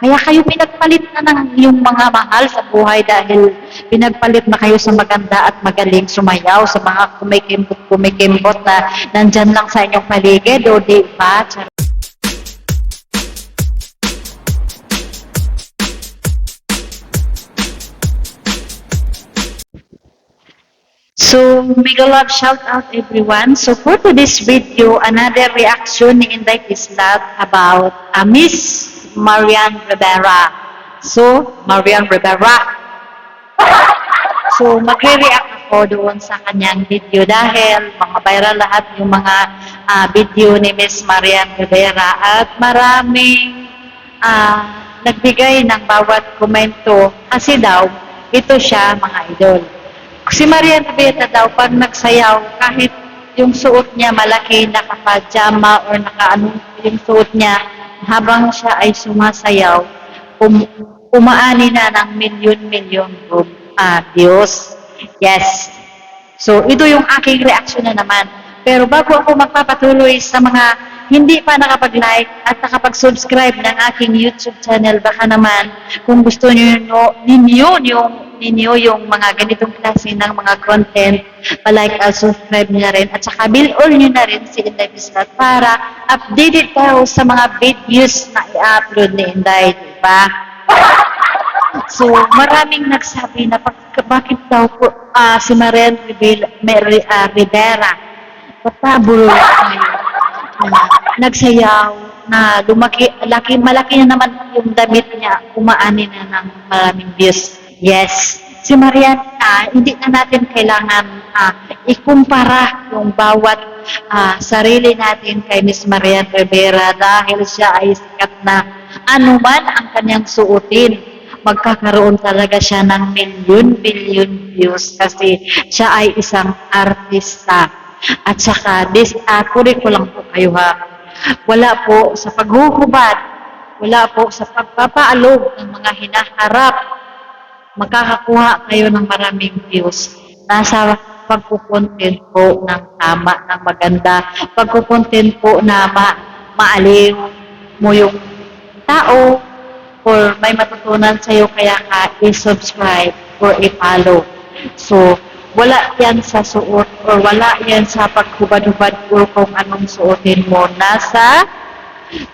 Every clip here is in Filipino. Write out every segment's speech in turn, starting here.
Kaya kayo pinagpalit na ng yung mga mahal sa buhay dahil pinagpalit na kayo sa maganda at magaling sumayaw sa mga kumikimbot-kumikimbot na nandyan lang sa inyong paligid o di ba? So, mega love shout out everyone. So, for today's video, another reaction ni Inday Kislat about uh, Miss Marian Rivera. So, Marian Rivera. So, magre-react ako doon sa kanyang video dahil mga viral lahat yung mga ah, video ni Miss Marian Rivera at maraming ah, nagbigay ng bawat komento kasi daw, ito siya mga idol. Si Marian Rivera daw, pag nagsayaw, kahit yung suot niya malaki, naka-pajama or naka-ano yung suot niya, habang siya ay sumasayaw, um, umaani na ng milyon-milyon uh, views. Yes. So, ito yung aking reaction na naman. Pero bago ako magpapatuloy sa mga hindi pa nakapag-like at nakapag-subscribe ng aking YouTube channel, baka naman kung gusto niyo ninyo yung ninyo yung mga ganitong klase ng mga content, pa-like at subscribe niyo na rin at saka bill all niyo na rin si Inday Bislat para updated tayo sa mga videos na i-upload ni Inday, di ba? So, maraming nagsabi na bakit daw po ah, si Marian Rivera, Mary, ah, Rivera patabol tayo na nagsayaw na lumaki, laki, malaki na naman yung damit niya, umaani na ng maraming views. Yes, si Marian, ah, hindi na natin kailangan ah, ikumpara yung bawat ah, sarili natin kay Miss Marian Rivera dahil siya ay sikat na anuman ang kanyang suotin. Magkakaroon talaga siya ng milyon-bilyon views kasi siya ay isang artista. At saka, this, uh, ko lang po kayo ha, wala po sa paghuhubad, wala po sa pagpapaalog ng mga hinaharap, makakakuha kayo ng maraming views. Nasa pagkukontent po ng tama, ng maganda, pagkukontent po na ma maaliw mo yung tao, or may matutunan sa'yo kaya ka i-subscribe or i-follow. So, wala yan sa suot or wala yan sa paghubad-hubad o kung anong suotin mo. Nasa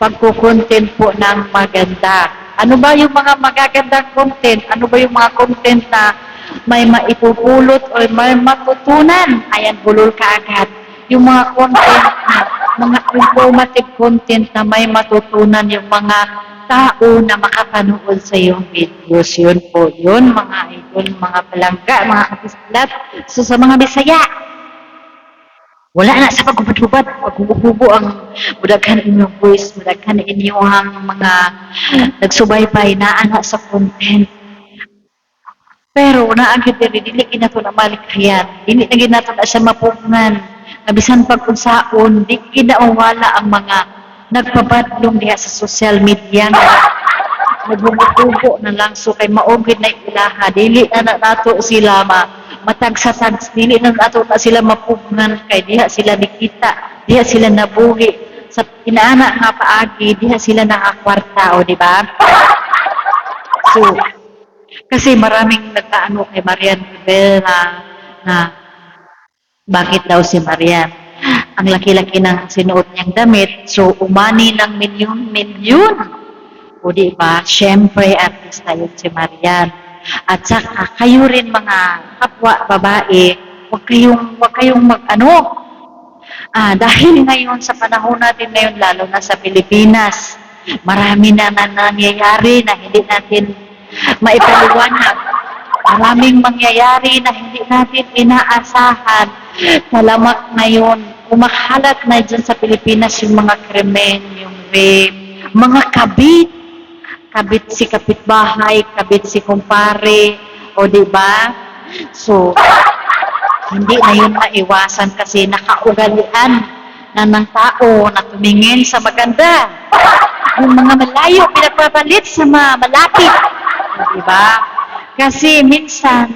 pagkukontent po ng maganda. Ano ba yung mga magagandang content? Ano ba yung mga content na may maipupulot o may matutunan? Ayan, bulol ka agad. Yung mga content na, mga informative content na may matutunan yung mga tao na makapanood sa iyong videos. Yun po, yun mga idol, mga palangga, mga kapislat. So sa mga Bisaya, wala na sa pagubad-ubad, paghubo ang mudaghan inyong voice, mudaghan inyong mga nagsubaybay na anak sa content. Pero naagid diri dili kinato na malikhayan. Dili na ginato na siya mapugnan. Nabisan pag unsaon, di kinawala ang mga nagpabadlong diha sa social media nga nagbumutubo na lang so kay maugid na ilaha dili na na nato sila ma matag sa tag dili na nato na sila mapugnan kay diha sila nakita diha sila nabuhi sa inaana nga paagi diha sila nakakwarta o di ba so kasi maraming nagkaano kay Marian Rivera na bakit daw si Marian ang laki-laki ng sinuot niyang damit. So, umani ng milyon-milyon. O di ba? Siyempre, artista yun si Marian. At saka, kayo rin mga kapwa babae, huwag kayong, huwag kayong mag-ano. Ah, dahil ngayon, sa panahon natin ngayon, lalo na sa Pilipinas, marami na, na nangyayari na hindi natin maipaliwanag. Maraming mangyayari na hindi natin inaasahan. Talamak ngayon, kumakalat na dyan sa Pilipinas yung mga krimen, yung rape, mga kabit, kabit si kapitbahay, kabit si kumpare, o di ba? So, hindi na yun maiwasan kasi nakaugalian na ng tao na tumingin sa maganda. Yung mga malayo, pinagpapalit sa mga malapit. Di ba? Kasi minsan,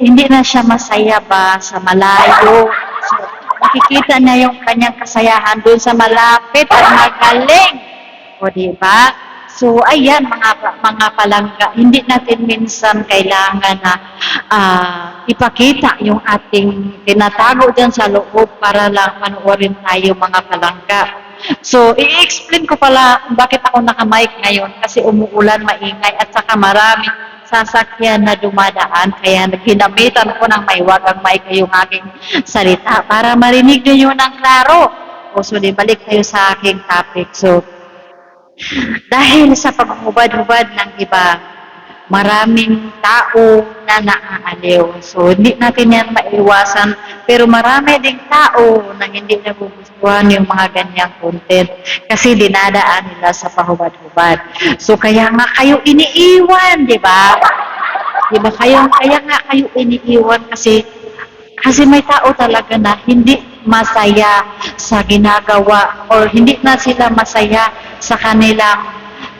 hindi na siya masaya ba sa malayo. So, Nakikita niya yung kanyang kasayahan doon sa malapit at magaling. O di ba? So ayan mga mga palangga, hindi natin minsan kailangan na ah, ipakita yung ating tinatago dyan sa loob para lang panoorin tayo mga palangga. So, i-explain ko pala bakit ako naka-mic ngayon kasi umuulan, maingay at saka maraming sasakyan na dumadaan kaya ginamitan ko ng may wagang mic yung aking salita para marinig nyo yun ng klaro. O so, balik tayo sa aking topic. So, dahil sa paghubad-hubad ng iba, maraming tao na naaaliw. So, hindi natin yan maiwasan. Pero marami ding tao na hindi nagugustuhan yung mga ganyang content kasi dinadaan nila sa pahubad-hubad. So, kaya nga kayo iniiwan, di ba? Di ba? Kayo, kaya nga kayo iniiwan kasi kasi may tao talaga na hindi masaya sa ginagawa or hindi na sila masaya sa kanilang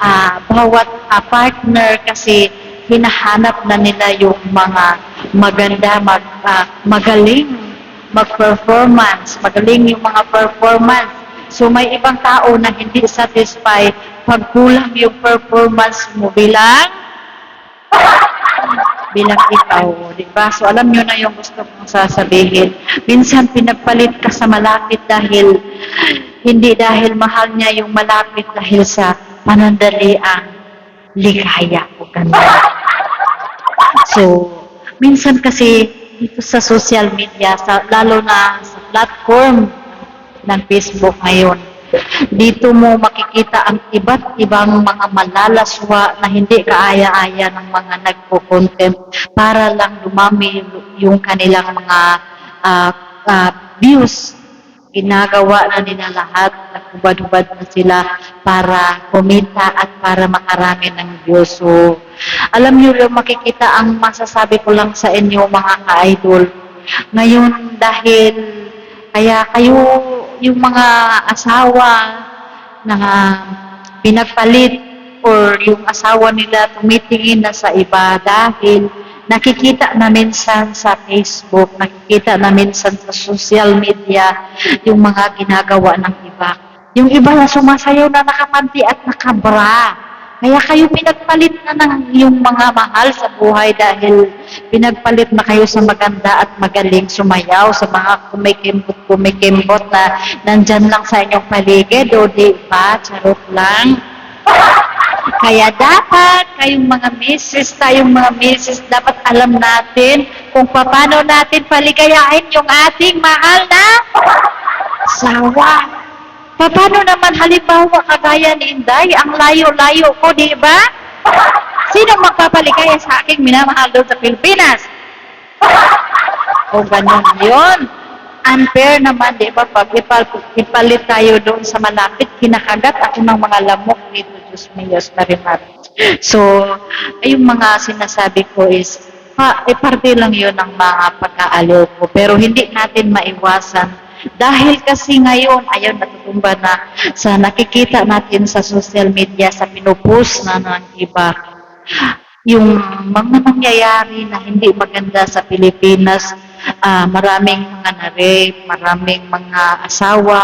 ah, bawat ah, partner kasi hinahanap na nila yung mga maganda, mag, ah, magaling mag-performance, magaling yung mga performance. So may ibang tao na hindi satisfied pag kulang yung performance mo bilang bilang ikaw, di ba? So alam nyo na yung gusto kong sasabihin. Minsan pinagpalit ka sa malapit dahil hindi dahil mahal niya yung malapit dahil sa panandaliang ligaya o ganda. So, minsan kasi dito sa social media, sa, lalo na sa platform ng Facebook ngayon, dito mo makikita ang iba't ibang mga malalaswa na hindi kaaya-aya ng mga nagpo-content para lang dumami yung kanilang mga ah, ah, views. Ginagawa na nila lahat, naghubad-hubad na sila para kumita at para makarami ng views. So, alam niyo yung makikita ang masasabi ko lang sa inyo mga ka-idol. Ngayon dahil kaya kayo yung mga asawa na pinagpalit or yung asawa nila tumitingin na sa iba dahil nakikita na minsan sa Facebook, nakikita na minsan sa social media yung mga ginagawa ng iba. Yung iba na sumasayaw na nakapanti at nakabra. Kaya kayo pinagpalit na ng yung mga mahal sa buhay dahil pinagpalit na kayo sa maganda at magaling sumayaw sa mga kumikimbot kumikimbot na nandyan lang sa inyong paligid o di ba? Charot lang. Kaya dapat kayong mga misis, tayong mga misis, dapat alam natin kung paano natin paligayahin yung ating mahal na sawa. Paano naman halimbawa kagaya ni Inday, ang layo-layo ko, di ba? Sino magpapaligaya sa aking minamahal doon sa Pilipinas? O ganun yun. Unfair naman, di ba? Pag ipal- ipalit tayo doon sa malapit, kinakagat ako ng mga lamok dito, Diyos míos, Marimar. So, yung mga sinasabi ko is, pa, eh, parte lang yun ng mga pagkaaliw ko. Pero hindi natin maiwasan dahil kasi ngayon, ayun, natutumba na sa nakikita natin sa social media, sa pinupost na ng iba, yung mga nangyayari na hindi maganda sa Pilipinas, ah, maraming mga na-rape, maraming mga asawa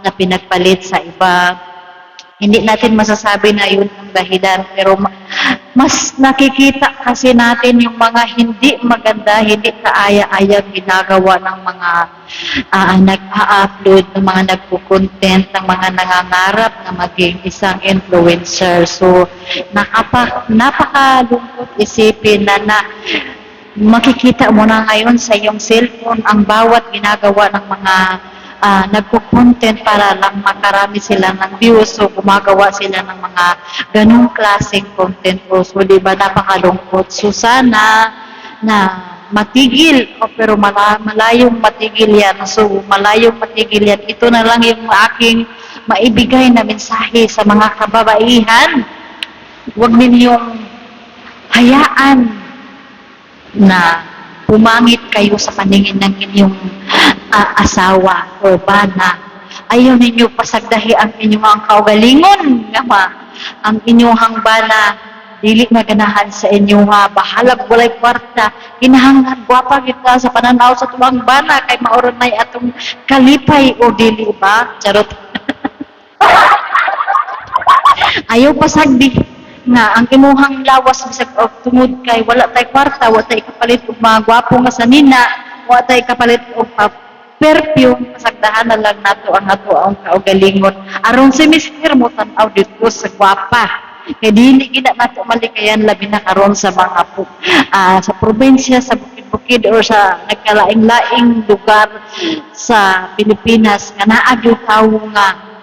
na pinagpalit sa iba. Hindi natin masasabi na yun ang dahilan, pero mas nakikita kasi natin yung mga hindi maganda, hindi kaaya-ayang ginagawa ng mga ah, nag-a-upload, ng mga nagpo-content, ng mga nangangarap na maging isang influencer. So, nakapa, napakalungkot isipin na, na makikita mo na ngayon sa iyong cellphone ang bawat ginagawa ng mga ah, nagpo-content para lang makarami sila ng views. So, gumagawa sila ng mga ganong klaseng content. O, so, di ba, napakalungkot. So, sana na matigil, o, pero mala, malayong matigil yan. So, malayong matigil yan. Ito na lang yung aking maibigay na mensahe sa mga kababaihan. Huwag ninyong hayaan na pumangit kayo sa paningin ng inyong ah, asawa o bana. Ayaw ninyo pasagdahi ang inyong ang kaugalingon nga ma. Ang inyong bana dili na ganahan sa inyo nga bahalag walay kwarta. Kinahanglan gwapa kita sa pananaw sa tuwang bana. Kay maoron nay atong kalipay o dili ba? Charot. Ayaw pa sagdi nga ang imuhang lawas bisag og tungod kay wala tay kwarta wa tay kapalit og mga gwapo nga sanina wa tay kapalit og pa perfume pasagdahan na lang nato ang ato ang kaugalingon. Aron si mister mo tan-aw dito sa gwapa. Kay dili gid nato malikayan labi na karon sa mga pu- ah, sa probinsya sa bukid-bukid or sa nagkalaing-laing lugar sa Pilipinas. Nga naa gyud nga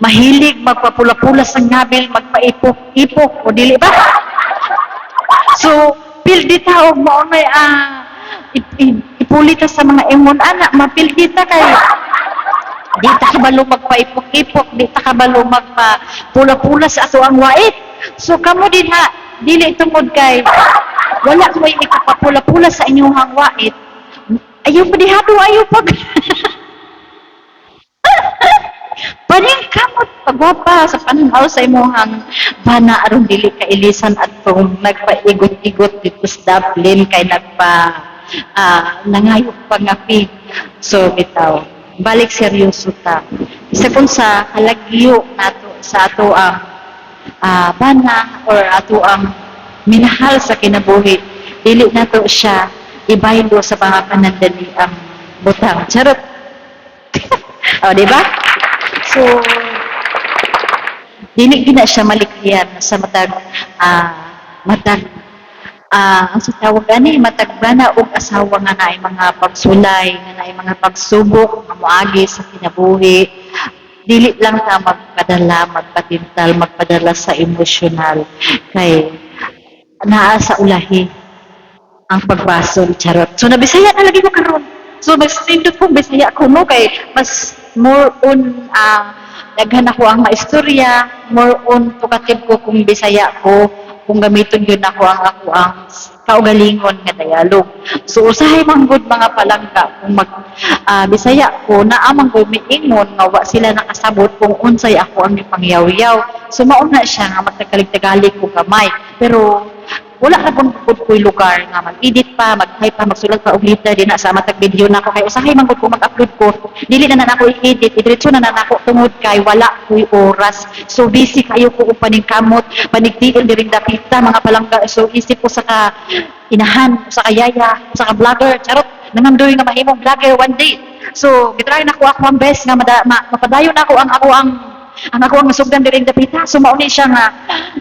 mahilig magpapula-pula sa ngabil, magpaipok-ipok, o dili ba? So, pildi ta og mo may ah ip- ipuli ta sa mga emon ana, mapildi ta kay di ta kabalo magpaipok-ipok, di ta kabalo magpa-pula-pula sa ato ang wait. So, kamo din ha, dili tungod kay wala mo ikapapula-pula sa inyong wait. Ayaw pa dihado, ayaw pag Paning kamot pagwapa sa pananaw sa imuhang bana aron dili ka ilisan atong nagpaigot-igot dito sa Dublin kay nagpa ah, nangayok pangapi. So bitaw, balik seryoso ta. Isa kun sa kalagyo nato sa ato ang ah, bana or ato ang minahal sa kinabuhi, dili nato siya ibaylo sa mga panandali ang butang. Charot. o, di ba? So, dili gina siya malikyan sa matag ah matag ah ang tawag ani matag bana og asawa nga naay mga pagsulay nga naay mga pagsubok nga moagi sa kinabuhi. Dili lang ta magpadala magpatintal magpadala sa emosyonal. Kay naa sa ulahi ang pagbasol charot. So nabisaya na lagi ko karon. So mag-sindot kong bisaya ko no kay mas more on ah daghan ako ang maistorya more on tukatib ko kung bisaya ko kung gamiton yun ako ang ako ang kaugalingon nga dialog so usahay man mga palangka kung mag ah, bisaya ko naa man gud miingon nga wa sila nakasabot kung unsay ako ang gipangyaw-yaw so mao na siya nga magtagalig-tagali ko gamay. Pero wala na pong pud ko'y lugar nga mag-edit pa, mag-type pa, magsulat pa og letter din na sa matag video na ako kay usahay man ko mag-upload ko. Dili na na ako i-edit, idiretso na na ako tungod kay wala ko'y oras. So busy kayo ko og paningkamot, panigtiil diring dapita mga palangga. So isip ko sa ka inahan, sa kayaya, sa ka vlogger, charot. Nangandoy nga mahimong vlogger one day. So, gitry na ko ako ang best nga mapadayon ako ang ako ang ang ako ang sugdan diring dapita. So mao ni siya nga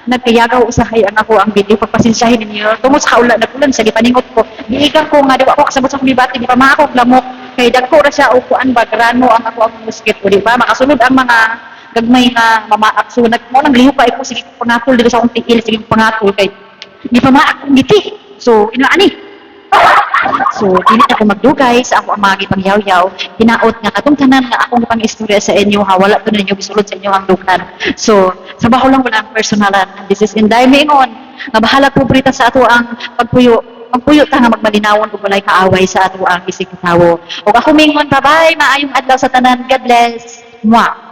nagkayagaw usahay ang ako ang video. Pagpasensyahin ninyo. Tungod sa kaula nagulan sa gipaningot ko. Giigang ko nga di ako kasabot sa kumibati di pa maako lamok kay dagko ra siya og kuan ba grano ang ako ang musket ko di ba? Makasunod ang mga gagmay nga mamaak. So nag nang liho kay ko sige pangatol dito sa akong tiil sige pangatol kay di pa maak kong giti so ino ani So, dili na ko magdugay sa ako ang mga gipangyaw-yaw. Hinaot nga katong tanan nga akong gipang istorya sa inyo ha, wala to ninyo gisulod sa inyo ang dukan. So, sa baho lang wala ang personalan. This is Inday Mingon. Nga bahala po brita sa ato ang pagpuyo. Magpuyo ta nga magmalinawon kung walay kaaway sa ato ang isig tawo. O ako mingon, bye-bye, maayong adlaw sa tanan. God bless. Mwah.